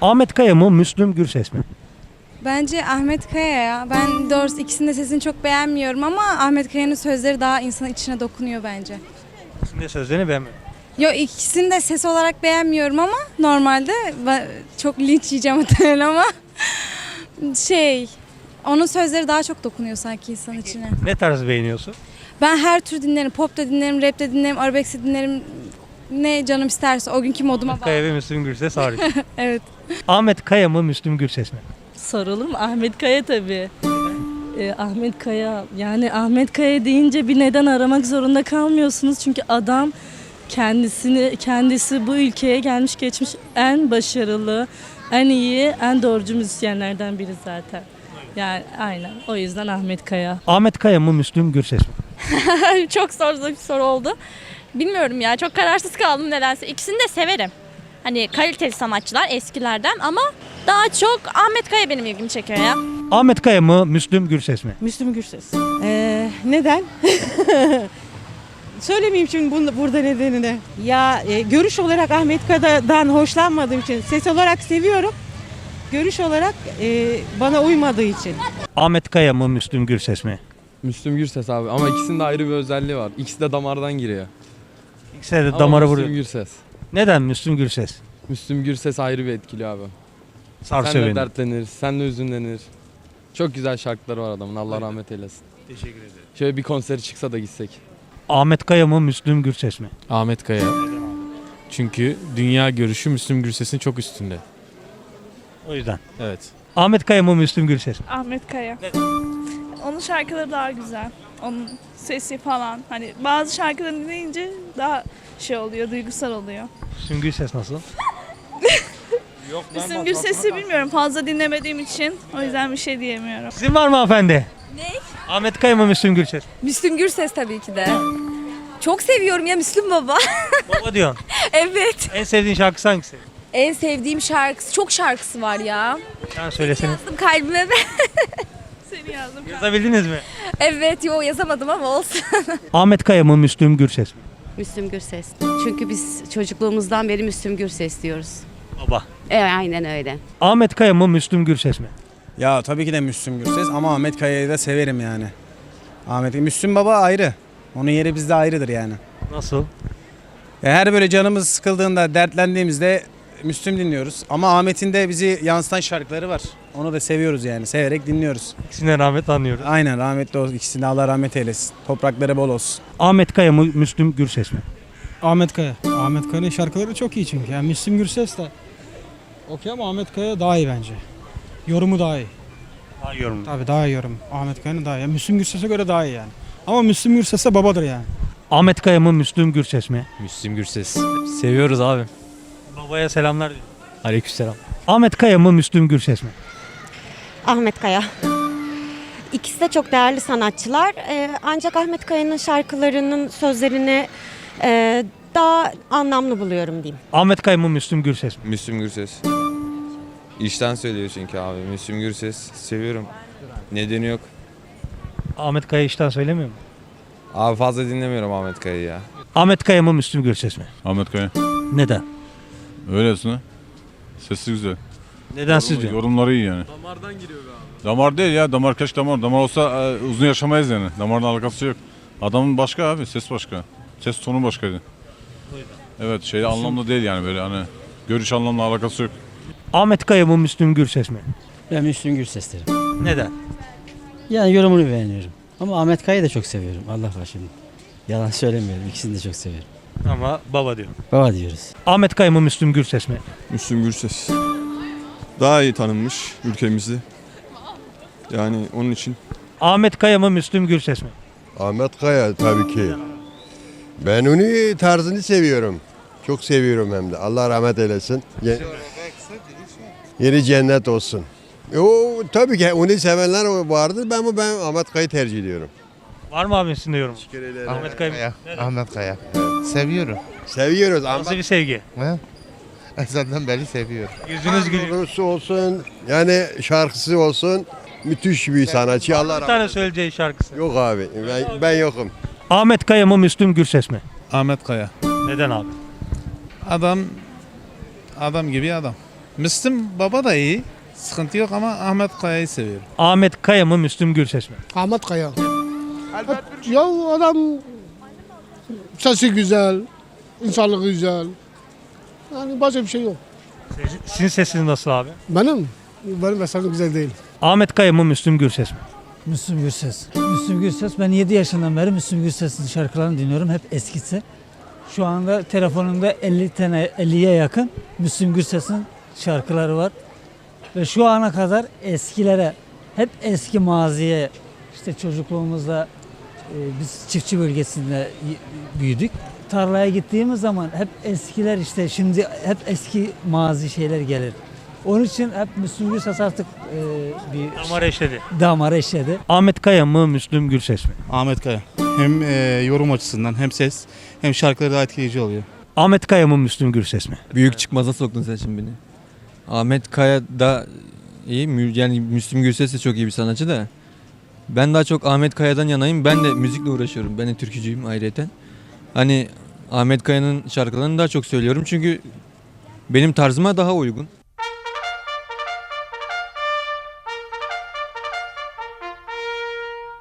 Ahmet Kaya mı Müslüm Gürses mi? Bence Ahmet Kaya ya. Ben doğrusu ikisinin de sesini çok beğenmiyorum ama Ahmet Kaya'nın sözleri daha insanın içine dokunuyor bence. İkisinin de sözlerini beğenmedim. Yo ikisini de ses olarak beğenmiyorum ama normalde çok linç yiyeceğim muhtemelen ama şey onun sözleri daha çok dokunuyor sanki insanın içine. Ne tarz beğeniyorsun? Ben her tür dinlerim. Pop da dinlerim, rap de dinlerim, arabesk de dinlerim. Ne canım isterse o günkü moduma Ahmet bağlı. Kaya ve Müslüm Gürses hariç. Evet. Ahmet Kaya mı Müslüm Gürses mi? Sorulur mu? Ahmet Kaya tabii. Ee, Ahmet Kaya yani Ahmet Kaya deyince bir neden aramak zorunda kalmıyorsunuz çünkü adam kendisini kendisi bu ülkeye gelmiş geçmiş en başarılı, en iyi, en doğrucu müzisyenlerden biri zaten. Yani aynen. O yüzden Ahmet Kaya. Ahmet Kaya mı Müslüm Gürses mi? çok zor bir soru oldu. Bilmiyorum ya çok kararsız kaldım nedense. İkisini de severim. Hani kaliteli sanatçılar eskilerden ama daha çok Ahmet Kaya benim ilgimi çekiyor ya. Ahmet Kaya mı Müslüm Gürses mi? Müslüm Gürses. Ee, neden? Söylemeyeyim şimdi bunu, burada nedenini. Ya e, görüş olarak Ahmet Kaya'dan hoşlanmadığım için ses olarak seviyorum. Görüş olarak e, bana uymadığı için. Ahmet Kaya mı Müslüm Gürses mi? Müslüm Gürses abi ama ikisinin de ayrı bir özelliği var. İkisi de damardan giriyor. İkisine de Ama damara Müslüm vuruyor. Gürses. Neden Müslüm Gürses? Müslüm Gürses ayrı bir etkili abi. Sarsıyor Sen de beni. dertlenir, sen de üzünlenir. Çok güzel şarkıları var adamın. Allah rahmet eylesin. Teşekkür ederim. Şöyle bir konseri çıksa da gitsek. Ahmet Kaya mı Müslüm Gürses mi? Ahmet Kaya. Çünkü dünya görüşü Müslüm Gürses'in çok üstünde. O yüzden. Evet. Ahmet Kaya mı Müslüm Gürses mi? Ahmet Kaya. Onun şarkıları daha güzel. Onun sesi falan. Hani bazı şarkıları dinleyince daha şey oluyor, duygusal oluyor. Müslüm Gürses nasıl? Müslüm Gürses'i bilmiyorum fazla dinlemediğim için. O yüzden bir şey diyemiyorum. Sizin var mı hanımefendi? Ne? Ahmet Kaya mı Müslüm Gürses? Müslüm Gürses tabii ki de. Çok seviyorum ya Müslüm Baba. Baba diyorsun. evet. En sevdiğin şarkısı hangisi? En sevdiğim şarkısı, çok şarkısı var ya. Sen söylesene. Yazdım kalbime ben. Seni yazdım. Yazabildiniz mi? Evet, yo yazamadım ama olsun. Ahmet Kaya mı Müslüm Gürses mi? Müslüm Gürses. Çünkü biz çocukluğumuzdan beri Müslüm Gürses diyoruz. Baba. Evet aynen öyle. Ahmet Kaya mı Müslüm Gürses mi? Ya tabii ki de Müslüm Gürses ama Ahmet Kaya'yı da severim yani. Ahmet Müslüm Baba ayrı. Onun yeri bizde ayrıdır yani. Nasıl? Ya her böyle canımız sıkıldığında, dertlendiğimizde Müslüm dinliyoruz. Ama Ahmet'in de bizi yansıtan şarkıları var. Onu da seviyoruz yani. Severek dinliyoruz. İkisinden rahmet anlıyoruz. Aynen rahmetli olsun. İkisini Allah rahmet eylesin. Toprakları bol olsun. Ahmet Kaya mı Müslüm Gürses mi? Ahmet Kaya. Ahmet Kaya'nın şarkıları çok iyi çünkü. Yani Müslüm Gürses de okey ama Ahmet Kaya daha iyi bence. Yorumu daha iyi. Daha yorum. Tabii daha iyi yorum. Ahmet Kaya'nın daha iyi. Yani Müslüm Gürses'e göre daha iyi yani. Ama Müslüm Gürses'e babadır yani. Ahmet Kaya mı Müslüm Gürses mi? Müslüm Gürses. Seviyoruz abi. Babaya selamlar diyor. Aleykümselam. Ahmet Kaya mı Müslüm Gürses mi? Ahmet Kaya. İkisi de çok değerli sanatçılar. Ee, ancak Ahmet Kaya'nın şarkılarının sözlerini e, daha anlamlı buluyorum diyeyim. Ahmet Kaya mı Müslüm Gürses mi? Müslüm Gürses. İşten söylüyor çünkü abi. Müslüm Gürses seviyorum. Nedeni yok. Ahmet Kaya işten söylemiyor mu? Abi fazla dinlemiyorum Ahmet Kaya'yı ya. Ahmet Kaya mı Müslüm Gürses mi? Ahmet Kaya. Neden? Öylesine. Sesi güzel. Neden sizce? Yorumları iyi yani. Damardan giriyor be abi. Damar değil ya. Damar kaç damar. Damar olsa e, uzun yaşamayız yani. Damarla alakası yok. Adamın başka abi. Ses başka. Ses tonu başkaydı. Evet şey anlamda değil yani böyle hani görüş anlamla alakası yok. Ahmet Kaya mı Müslüm Gürses mi? Ben Müslüm Gürses derim. Neden? Yani yorumunu beğeniyorum. Ama Ahmet Kaya'yı da çok seviyorum. Allah var şimdi. Yalan söylemiyorum. İkisini de çok seviyorum. Ama baba diyor. Baba diyoruz. Ahmet Kaya mı Müslüm Gürses mi? Müslüm Gürses. Daha iyi tanınmış ülkemizde. Yani onun için. Ahmet Kaya mı Müslüm Gürses mi? Ahmet Kaya tabii ki. Ben onu tarzını seviyorum. Çok seviyorum hem de. Allah rahmet eylesin. Ye- Yeri cennet olsun. O tabii ki onu sevenler vardır. Ben ama ben Ahmet Kaya'yı tercih ediyorum. Var mı abi sizin de yorum? Ahmet Kaya mı? Ahmet Kaya. Seviyorum. Seviyoruz Nasıl ama bir sevgi? ezandan beri seviyorum. Yüzünüz gülüyor. Olsun, yani şarkısı olsun. Müthiş bir sanatçı. Allah Bir rahmet tane söyleyeceği şarkısı. Yok abi. Ben, ben yokum. Ahmet Kaya mı Müslüm Gürses mi? Ahmet Kaya. Neden abi? Adam adam gibi adam. Müslüm Baba da iyi. Sıkıntı yok ama Ahmet Kaya'yı seviyorum. Ahmet Kaya mı Müslüm Gürses mi? Ahmet Kaya. Ya adam sesi güzel, insanlığı güzel. Yani başka bir şey yok. Sizin sesiniz nasıl abi? Benim, benim eserim güzel değil. Ahmet Kaya mı Müslüm Gürses mi? Müslüm Gürses. Müslüm Gürses. Ben 7 yaşından beri Müslüm Gürses'in şarkılarını dinliyorum. Hep eskisi. Şu anda telefonumda 50 tane 50'ye yakın Müslüm Gürses'in şarkıları var. Ve şu ana kadar eskilere, hep eski maziye, işte çocukluğumuzda biz çiftçi bölgesinde büyüdük. Tarlaya gittiğimiz zaman hep eskiler işte şimdi hep eski mazi şeyler gelir. Onun için hep Müslüm Gürses artık e, bir Damar eşledi. damara işledi. Ahmet Kaya mı Müslüm Gürses mi? Ahmet Kaya. Hem e, yorum açısından hem ses hem şarkıları daha etkileyici oluyor. Ahmet Kaya mı Müslüm Gürses mi? Büyük çıkmaza soktun sen şimdi beni. Ahmet Kaya da iyi. Yani Müslüm Gürses de çok iyi bir sanatçı da. Ben daha çok Ahmet Kaya'dan yanayım. Ben de müzikle uğraşıyorum. Ben de türkücüyüm ayrıyeten. Hani Ahmet Kaya'nın şarkılarını daha çok söylüyorum çünkü benim tarzıma daha uygun.